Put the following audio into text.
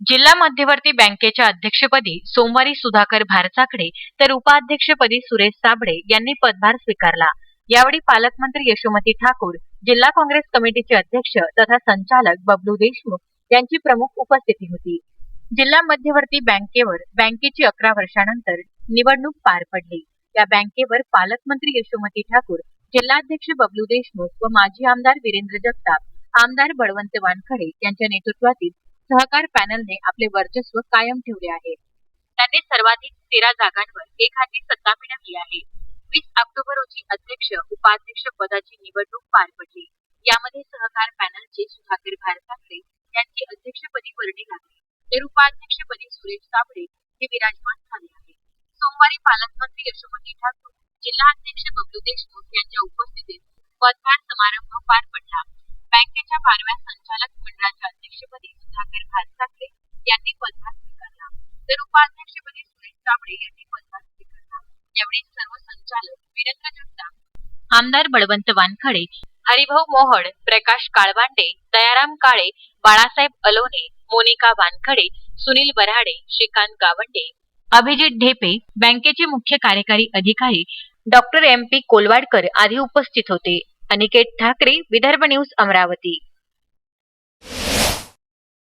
जिल्हा मध्यवर्ती बँकेच्या अध्यक्षपदी सोमवारी सुधाकर भारचाकडे तर उपाध्यक्षपदी सुरेश साबळे यांनी पदभार स्वीकारला. यावेळी पालकमंत्री यशोमती ठाकूर जिल्हा काँग्रेस कमिटीचे अध्यक्ष तथा संचालक बबलू देशमुख यांची प्रमुख उपस्थिती होती. जिल्हा मध्यवर्ती बँकेवर बँकेची अकरा वर्षानंतर निवडणूक पार पडली. या बँकेवर पालकमंत्री यशोमती ठाकूर जिल्हाध्यक्ष बबलू देशमुख व माजी आमदार वीरेंद्र जगताप आमदार बळवंत वानखडे यांच्या नेतृत्वातील सहकार पॅनलने आपले वर्चस्व कायम ठेवले आहे. त्यांनी सर्वाधिक तेरा जागांवर एक हाती सत्ता मिळवली आहे. वीस ऑक्टोबर रोजी अध्यक्ष उपाध्यक्ष पदाची निवडणूक पार पडली. यामध्ये सहकार पॅनलचे सुधाकर भारताकडे यांची अध्यक्षपदी वर्णी लागली. तर उपाध्यक्षपदी सुरेश साबळे हे विराजमान झाले आहे. सोमवारी पालकमंत्री यशोमती ठाकूर जिल्हा अध्यक्ष बबलू देशमुख यांच्या उपस्थितीत पदभार समारंभ पार पडला. बँकेच्या बारव्या संचालक अध्यक्षपदी सुधाकर भारताकडे यांनी पदभार स्वीकारला. तर उपाध्यक्षपदी सुरेश साबळे यांनी पदभार स्वीकारला. यावेळी सर्व संचालक वीरेंद्र जगताप आमदार बळवंत वानखडे हरिभाऊ मोहड प्रकाश काळबांडे दयाराम काळे बाळासाहेब अलोने मोनिका वानखडे सुनील बराडे श्रीकांत गावंडे अभिजित ढेपे बँकेचे मुख्य कार्यकारी अधिकारी डॉक्टर एम पी कोलवाडकर आदी उपस्थित होते. अनिकेत ठाकरे विदर्भ न्यूज अमरावती.